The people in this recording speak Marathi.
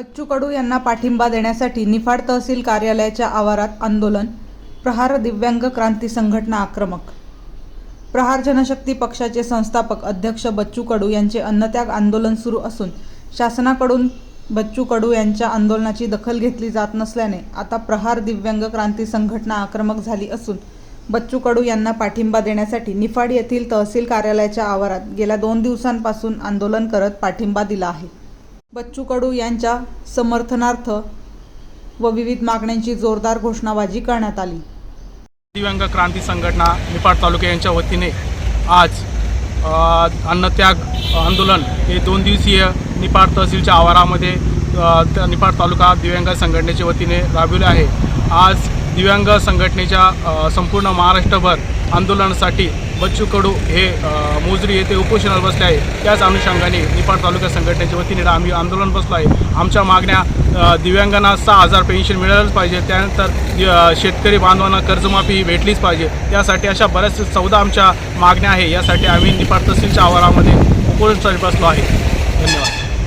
बच्चू कडू यांना पाठिंबा देण्यासाठी निफाड तहसील कार्यालयाच्या आवारात आंदोलन प्रहार दिव्यांग क्रांती संघटना आक्रमक. प्रहार जनशक्ती पक्षाचे संस्थापक अध्यक्ष बच्चू कडू यांचे अन्नत्याग आंदोलन सुरू असून शासनाकडून बच्चू कडू यांच्या आंदोलनाची दखल घेतली जात नसल्याने आता प्रहार दिव्यांग क्रांती संघटना आक्रमक झाली असून बच्चू कडू यांना पाठिंबा देण्यासाठी निफाड येथील तहसील कार्यालयाच्या आवारात गेल्या दोन दिवसांपासून आंदोलन करत पाठिंबा दिला आहे. बच्चू कडू यांच्या समर्थनार्थ व विविध मागण्यांची जोरदार घोषणाबाजी करण्यात आली. दिव्यांग क्रांती संघटना निपाड तालुका यांच्या वतीने आज अन्नत्याग आंदोलन हे दोन दिवसीय निपाड तहसीलच्या आवारामध्ये निपाड तालुका दिव्यांग संघटनेच्या वतीने राबविले आहे. आज दिव्यांग संघटनेच्या संपूर्ण महाराष्ट्रभर आंदोलनासाठी बच्चू कडू हे मोजरी येथे उपोषणावर बसले आहे. त्याच अनुषंगाने निपाड तालुका संघटनेच्या वतीने आम्ही आंदोलन बसलो आहे. आमच्या मागण्या दिव्यांगांना सहा हजार पेन्शन मिळालंच पाहिजे. त्यानंतर शेतकरी बांधवांना कर्जमाफी ही भेटलीच पाहिजे. त्यासाठी अशा बऱ्याच चौदा आमच्या मागण्या आहे. यासाठी आम्ही निपाड तहसीलच्या आवारामध्ये उपोषणासाठी बसलो आहे. धन्यवाद.